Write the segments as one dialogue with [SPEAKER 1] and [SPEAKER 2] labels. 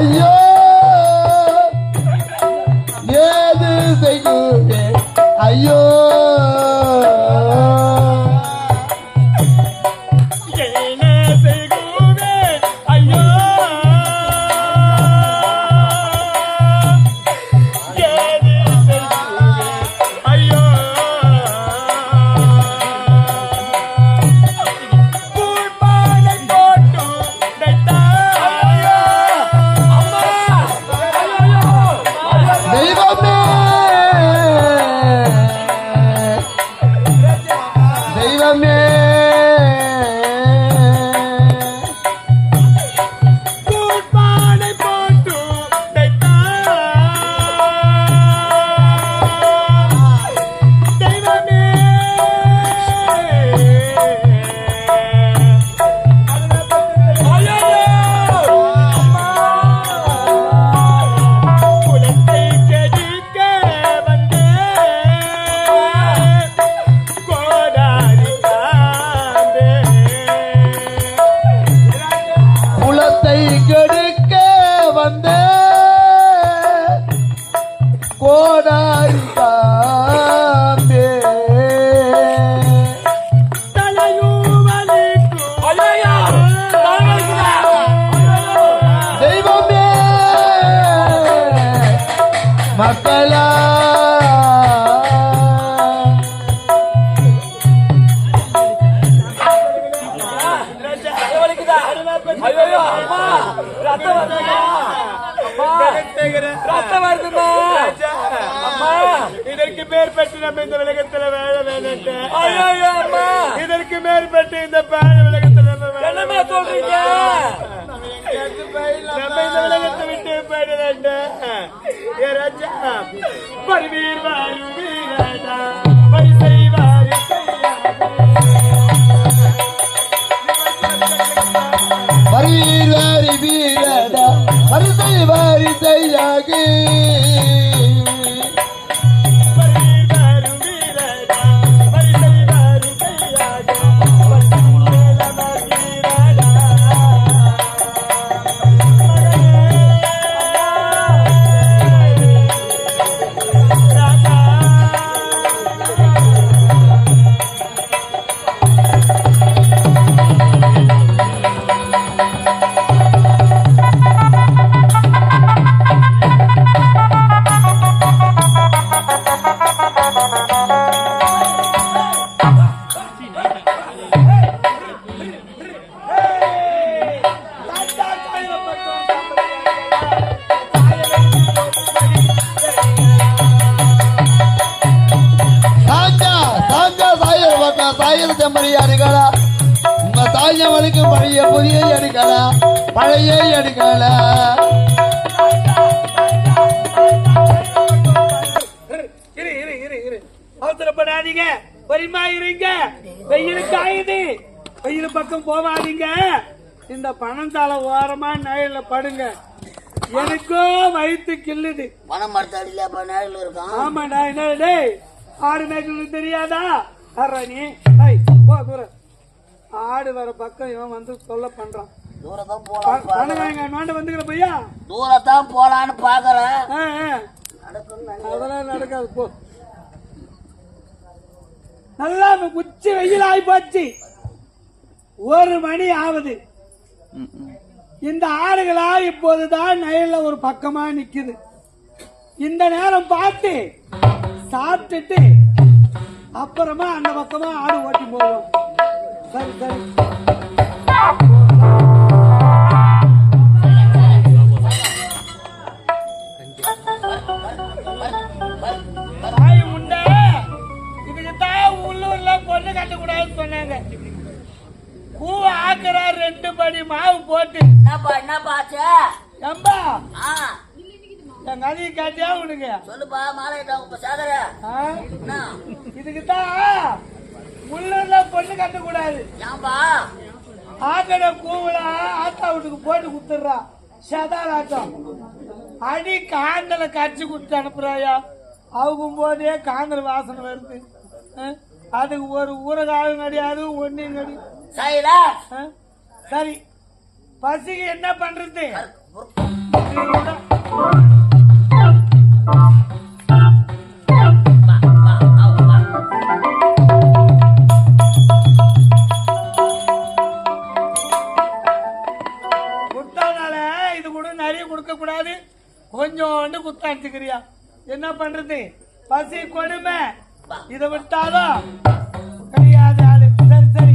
[SPEAKER 1] Yeah. நம்ம இந்த வேணும்
[SPEAKER 2] ஐயோ அம்மா.
[SPEAKER 1] இதற்கு மேற்பட்டு இந்த பாழ உலகத்துல நம்ம
[SPEAKER 2] சொல்றீங்க?
[SPEAKER 1] நம்ம இந்த உலகத்தை விட்டு போயிட வேண்டும் ஏ ராஜா வரிசை வாரி
[SPEAKER 3] வீரடா வரிசை வாரிசையாகி வலிக்கு பழைய புதிய அடிக்கலா பழைய அடிக்கலா
[SPEAKER 1] இரு இரு இரு இரு. அவசரப்படாதீங்க. பொறுமா இருங்க. வெயில் காயுது வெயில் பக்கம் போகாதீங்க. இந்த பணந்தால ஓரமா நயல்ல படுங்க. எனக்கோ வயிற்று கிள்ளுது.
[SPEAKER 4] பணம் மரத்தடியில அப்ப நேரில் இருக்கான்
[SPEAKER 1] ஆமாடா என்ன டேய்? ஆடு மேய்க்கிறது தெரியாதா? வர்ற நீ. ஐய் போ தூரம் ஆடு வர பக்கம் இவன் வந்து சொல்ல பண்றான்.
[SPEAKER 4] தூரத்தான் போலாம்
[SPEAKER 1] வந்துக்கிற பையா?
[SPEAKER 4] தூரத்தான் போலான்னு பாக்குறேன்
[SPEAKER 1] அதெல்லாம் நடக்காது போ. நல்லா உச்சி வெயில் ஆகி போச்சு. ஒரு மணி ஆகுது. இந்த ஆடுகளா இப்போதுதான் நயல்ல ஒரு பக்கமா நிக்குது. இந்த நேரம் பார்த்து சாப்பிட்டுட்டு அப்புறமா அந்த பக்கமா ஆடு ஓட்டி போவோம். சரி சரி பொண்ணு கட்டக்கூடாதுன்னு சொன்னாங்க. பூ ஆக்குறா ரெண்டு படி மாவு போட்டு.
[SPEAKER 4] என்னப்பா என்னப்பா ஆச்சு?
[SPEAKER 1] எம்பா என் கதையை காட்டியா உனக்கு?
[SPEAKER 4] சொல்லுப்பா மாலையிட்ட உங்க சாகர.
[SPEAKER 1] ஆ? உள்ளூர்ல பொண்ணு கட்டக்கூடாது
[SPEAKER 4] ஏன்பா?
[SPEAKER 1] ஆக்கட கூவுல ஆத்தா வீட்டுக்கு போட்டு குத்துடுறா. சதால் ஆட்டம் அடி காந்தல கடிச்சு கொடுத்து அனுப்புறாயா? அவங்க போதே காந்தல் வாசனை வருது? அதுக்கு ஒரு ஊரகாலும் கிடையாது ஒன்றையும் கிடையாது? சரி. பசிக்கு என்ன பண்றது? பண்றது? பசி கொடுமை. இதை விட்டாலும் கிடையாது ஆளு சரி.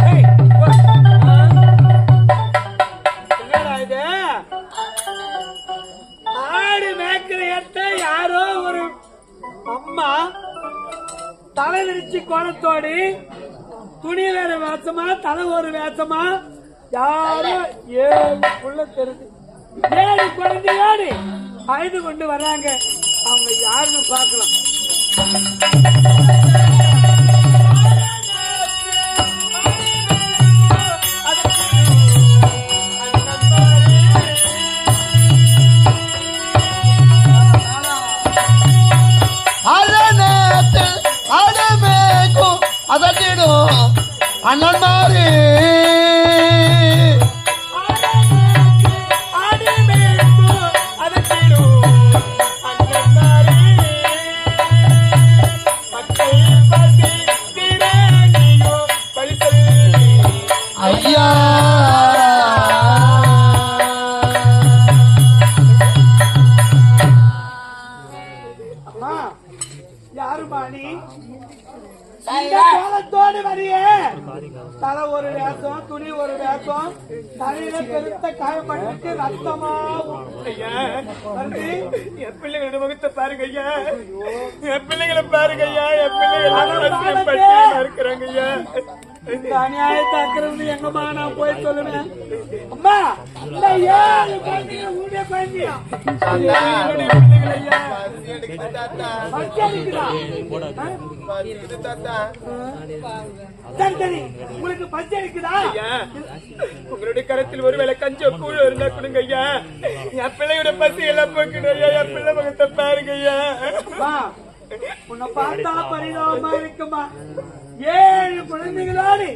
[SPEAKER 1] சரி ஆடு மேய்க்கிற இடத்த யாரோ ஒரு அம்மா தலை விரிச்சு கோணத்தோடு துணி வேற வேஷமா தலை ஒரு வேஷமா யாரோ? ஏழு புள்ள தெரிஞ்சு. ஏழு குழந்தையோடு அழுது கொண்டு வர்றாங்க. அவங்க யாருன்னு பார்க்கலாம்.
[SPEAKER 3] அதனத்தில் அடமேக்கும்
[SPEAKER 1] காயப்பட்டு ரத்தமா
[SPEAKER 2] என் பிள்ளைகளோட முகத்தை பாருங்க ஐயா. என் பிள்ளைகளை பாருங்க ஐயா என் பிள்ளைகள் பட்டியலா இருக்கிறாங்க ஐயா
[SPEAKER 1] இந்த அநியாயத்தை அக்கிரமம் எங்கம்மா நான் போய் சொல்லுவேன்? அம்மா இந்த ஏழு குழந்தைங்க குழந்தையா? சரி சரி. உங்களுக்கு பச்சை
[SPEAKER 2] உங்களுடைய கரத்தில் ஒருவேளை கஞ்ச கூழ இருந்தா கொடுங்க ஐயா. என் பிள்ளையோட பசி எல்லாம் போக்கணும் ஐயா. என் பிள்ளை முகத்தை பாருங்க ஐயா.
[SPEAKER 1] உன்னை பார்த்தா பரிதாபமா இருக்குமா? ஏழு குழந்தைகளோடு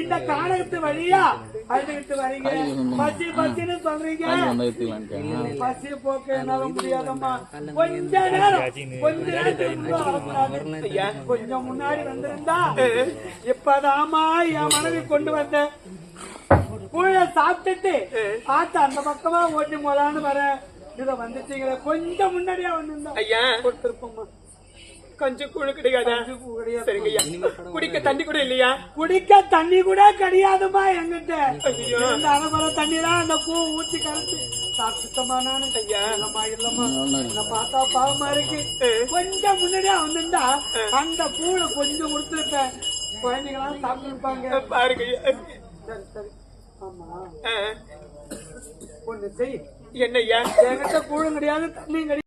[SPEAKER 1] இந்த கானகத்து வழியா அழுதுகிட்டு வரீங்க. பசி பசின்னு சொல்றீங்க. பசி போக்க என்னால முடியாதம்மா. கொஞ்ச நேரம் கொஞ்ச நேரத்துக்கு கொஞ்சம் முன்னாடி வந்திருந்தா இப்பதாமா என் மனைவி கொண்டு வந்தேன். கூழ சாப்பிட்டுட்டு ஆத்த அந்த பக்கமா ஓட்டி போலான்னு வரேன் இத வந்துட்டீங்களே. கொஞ்சம் முன்னாடியா வந்திருந்தா
[SPEAKER 2] ஐயா.
[SPEAKER 1] கொடுத்திருப்போம்மா.
[SPEAKER 2] கொஞ்சம் கூழ கிடையாதா. குடிக்க தண்ணி கூட இல்லையா?
[SPEAKER 1] குடிக்க தண்ணி கூட கிடையாதுமா எங்கிட்ட இந்த அலமர தண்ணி தான் அந்த பூ ஊத்தி கலந்து சாப்பிட்டுட்டோமா நானு. ஐயா. இல்லம்மா இல்லம்மா. என்ன பார்த்தா பாவமா இருக்கு. கொஞ்சம் முன்னாடியா வந்திருந்தா அந்த பூல கொஞ்சம் கொடுத்துருப்பேன். குழந்தைங்களாம் சாப்பிட்டு இருப்பாங்க
[SPEAKER 2] பாருங்க
[SPEAKER 1] சரி சரி. ஆமா.
[SPEAKER 2] ஆ,
[SPEAKER 1] ஒண்ணு செய்.
[SPEAKER 2] என்ன ஐயா
[SPEAKER 1] என்கிட்ட கூழும் கிடையாது தண்ணியும் கிடையாது.